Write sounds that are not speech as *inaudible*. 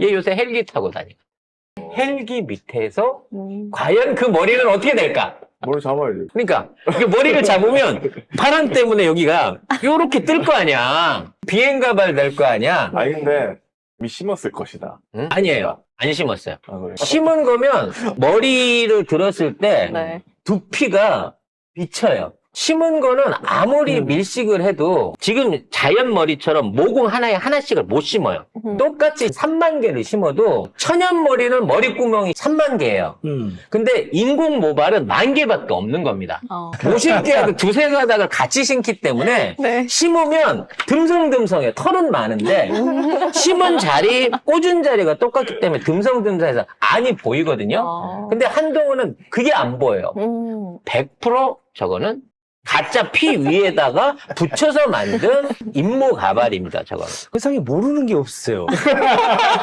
얘 요새 헬기 타고 다녀. 헬기 밑에서 음. 과연 그 머리는 어떻게 될까? 뭘 잡아야지. 그러니까 그 머리를 잡으면 *laughs* 바람 때문에 여기가 요렇게 뜰 거 아니야. 비행 가발 될 거 아니야. 아니, 근데, 미 심었을 것이다. 응? 아니에요. 안 심었어요. 아, 그래. 심은 거면 머리를 들었을 때 네. 두피가 비쳐요. 심은 거는 아무리 음. 밀식을 해도 지금 자연 머리처럼 모공 하나에 하나씩을 못 심어요. 음. 똑같이 3만 개를 심어도 천연 머리는 머리 구멍이 3만 개예요. 음. 근데 인공 모발은 만 개밖에 없는 겁니다. 어. 50개하고 *laughs* 두세 가닥을 같이 심기 때문에 네. 심으면 듬성듬성해. 털은 많은데 심은 자리, 꽂은 자리가 똑같기 때문에 듬성듬성해서 안이 보이거든요. 어. 근데 한동훈은 그게 안 보여요. 음. 100% 저거는 가짜 피 위에다가 붙여서 만든 임모 가발입니다. 저거는. 세상에 모르는 게 없어요. *laughs*